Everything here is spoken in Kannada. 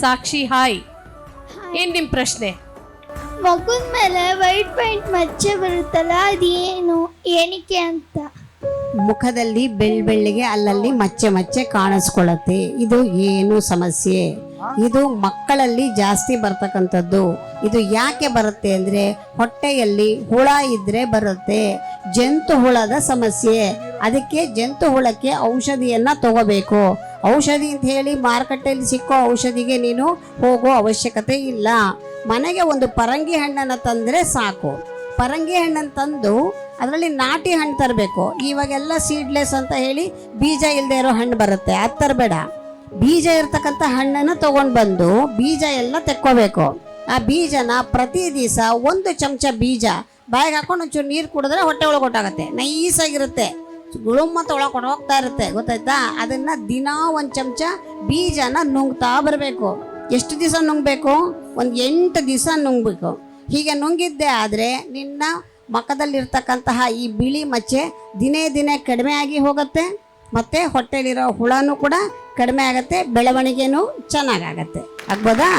ಸಾಕ್ಷಿ ಹಾಯ್. ಏನ್ ನಿಮ್ ಪ್ರಶ್ನೆ? ಮಗುನ ಮೇಲೆ ವೈಟ್ ಪೈಂಟ್ ಮಚ್ಚೆ ಬರುತ್ತಲ್ಲ ಅದೇನು? ಏನಕ್ಕೆ ಅಂತ? ಮುಖದಲ್ಲಿ ಬೆಳ್ ಬೆಳ್ಳಿಗೆ ಅಲ್ಲಲ್ಲಿ ಮಚ್ಚೆ ಮಚ್ಚೆ ಕಾಣಿಸ್ಕೊಳ್ಳುತ್ತೆ. ಇದು ಏನು ಸಮಸ್ಯೆ? ಇದು ಮಕ್ಕಳಲ್ಲಿ ಜಾಸ್ತಿ ಬರ್ತಕ್ಕಂಥದ್ದು. ಇದು ಯಾಕೆ ಬರುತ್ತೆ ಅಂದ್ರೆ ಹೊಟ್ಟೆಯಲ್ಲಿ ಹುಳ ಇದ್ರೆ ಬರುತ್ತೆ. ಜಂತು ಹುಳದ ಸಮಸ್ಯೆ. ಅದಕ್ಕೆ ಜಂತು ಹುಳಕ್ಕೆ ಔಷಧಿಯನ್ನ ತಗೋಬೇಕು. ಔಷಧಿ ಅಂತ ಹೇಳಿ ಮಾರುಕಟ್ಟೆಯಲ್ಲಿ ಸಿಕ್ಕೋ ಔಷಧಿಗೆ ನೀನು ಹೋಗೋ ಅವಶ್ಯಕತೆ ಇಲ್ಲ. ಮನೆಗೆ ಒಂದು ಪರಂಗಿ ಹಣ್ಣನ್ನು ತಂದರೆ ಸಾಕು. ಪರಂಗಿ ಹಣ್ಣನ್ನು ತಂದು ಅದರಲ್ಲಿ ನಾಟಿ ಹಣ್ಣು ತರಬೇಕು. ಇವಾಗೆಲ್ಲ ಸೀಡ್ಲೆಸ್ ಅಂತ ಹೇಳಿ ಬೀಜ ಇಲ್ಲದೆ ಇರೋ ಹಣ್ಣು ಬರುತ್ತೆ. ಅದು ತರಬೇಡ. ಬೀಜ ಇರ್ತಕ್ಕಂಥ ಹಣ್ಣನ್ನು ತೊಗೊಂಡು ಬಂದು ಬೀಜ ಎಲ್ಲ ತೆಕ್ಕೋಬೇಕು. ಆ ಬೀಜನ ಪ್ರತಿ ದಿವಸ ಒಂದು ಚಮಚ ಬೀಜ ಬಾಯಿಗೆ ಹಾಕೊಂಡು ಒಂಚೂರು ನೀರು ಕುಡಿದ್ರೆ ಹೊಟ್ಟೆ ಒಳಗೆ ನೈಸಾಗಿರುತ್ತೆ. ಗುಳುಮ್ ತೊಳಕೊಂಡು ಹೋಗ್ತಾ ಇರುತ್ತೆ, ಗೊತ್ತಾಯ್ತಾ? ಅದನ್ನ ದಿನ ಒಂದು ಚಮಚ ಬೀಜನ ನುಂಗ್ತಾ ಬರಬೇಕು. ಎಷ್ಟು ದಿವಸ ನುಂಗಬೇಕು? ಒಂದು ಎಂಟು ದಿವಸ ನುಂಗಬೇಕು. ಹೀಗೆ ನುಂಗಿದ್ದೆ ಆದರೆ ನಿನ್ನ ಮಖದಲ್ಲಿರ್ತಕ್ಕಂತಹ ಈ ಬಿಳಿ ಮಚ್ಚೆ ದಿನೇ ದಿನೇ ಕಡಿಮೆ ಆಗಿ ಹೋಗುತ್ತೆ, ಮತ್ತು ಹೊಟ್ಟೆಲಿರೋ ಹುಳನೂ ಕೂಡ ಕಡಿಮೆ ಆಗುತ್ತೆ, ಬೆಳವಣಿಗೆನೂ ಚೆನ್ನಾಗಾಗತ್ತೆ. ಆಗ್ಬೋದಾ?